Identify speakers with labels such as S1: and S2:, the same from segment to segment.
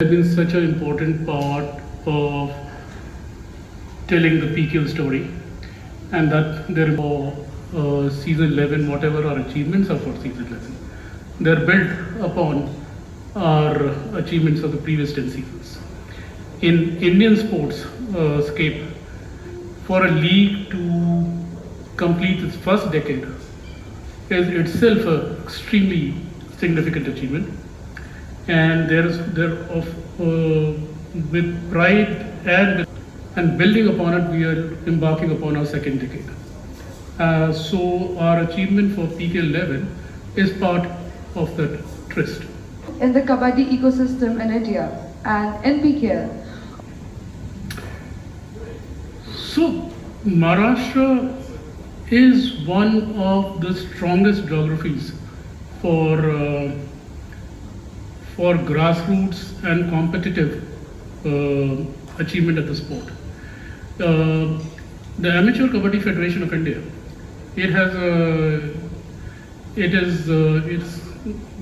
S1: has been such an important part of telling the PQ story, and that there uh, season 11, whatever our achievements are for season 11, they're built upon our achievements of the previous 10 seasons. In Indian sports uh, scape, for a league to complete its first decade is itself an extremely significant achievement and there is there of uh, with pride and and building upon it we are embarking upon our second decade uh, so our achievement for pk11 is part of that tryst
S2: in the Kabaddi ecosystem in India and in NPKL.
S1: so maharashtra is one of the strongest geographies for uh, for grassroots and competitive uh, achievement of the sport. Uh, the Amateur Kabaddi Federation of India, it has a, it is uh, it's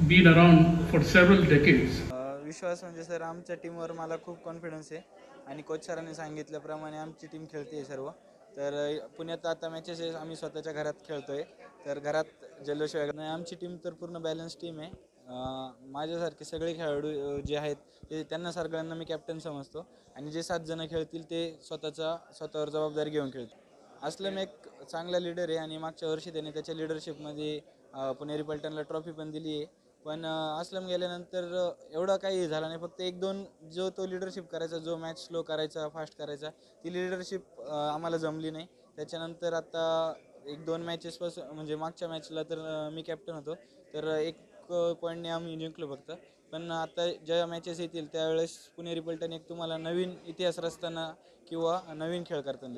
S1: been around for several decades.
S3: विश्वास म्हणजे sir आमच्या टीमवर मला खूप confidence आहे आणि coach सरांनी सांगितल्याप्रमाणे आमची team खेळते सर्व तर पुण्यात आता मॅचेस आहे आम्ही स्वतःच्या घरात खेळतोय तर घरात जल्लोष वगैरे आमची टीम तर पूर्ण बॅलन्स टीम आहे माझ्यासारखे सगळे खेळाडू जे आहेत ते त्यांना सगळ्यांना मी कॅप्टन समजतो. आणि जे सात जण खेळतील ते स्वतःचा स्वतःवर जबाबदारी घेऊन खेळतील. असलम एक चांगला लीडर आहे आणि मागच्या वर्षी त्याने त्याच्या लिडरशिपमध्ये पुणेरी पलटनला ट्रॉफी पण दिली आहे. पण असलम गेल्यानंतर एवढा काही झाला नाही. फक्त एक दोन जो तो लिडरशिप करायचा जो मॅच स्लो करायचा फास्ट करायचा ती लिडरशिप आम्हाला जमली नाही. त्याच्यानंतर आता एक दोन मॅचेसपासून म्हणजे मागच्या मॅचला तर मी कॅप्टन होतो. तर एक पॉईंटने आम्ही जिंकलो फक्त. पण आता ज्या मॅचेस येतील त्यावेळेस पुणेरी पलटण एक तुम्हाला नवीन इतिहास रचताना किंवा नवीन खेळ करताना